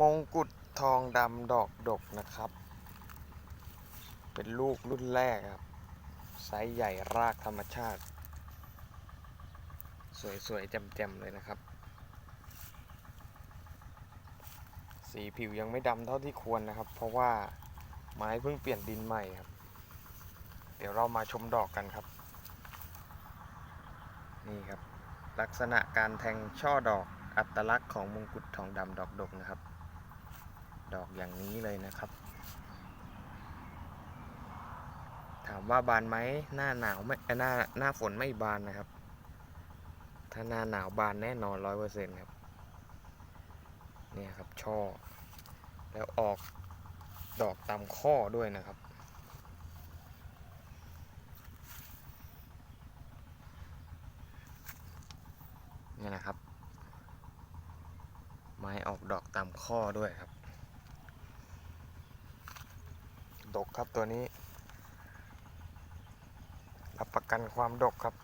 มงกุฎทองดำดอกดกนะครับ เป็นลูกรุ่นแรกครับ ไซส์ใหญ่รากธรรมชาติ สวยๆแจ่มๆเลยนะครับ สีผิวยังไม่ดำเท่าที่ควรนะครับ เพราะว่าไม้เพิ่งเปลี่ยนดินใหม่ครับ เดี๋ยวเรามาชมดอกกันครับ นี่ครับ ลักษณะการแทงช่อดอกอัตลักษณ์ของมงกุฎทองดำดอกดกนะครับ ดอกอย่างนี้เลยนะครับ ถามว่าบานไหมหน้าหนาวไม่หน้าหน้าฝนไม่บานนะครับ ถ้าหน้าหนาวบานแน่นอนร้อยเปอร์เซ็นต์ครับเนี่ยครับช่อ แล้วออกดอกตามข้อด้วยนะครับ นี่นะครับ ไม้ออกดอกตามข้อด้วยครับ ดกครับตัวนี้ รับประกันความดกครับ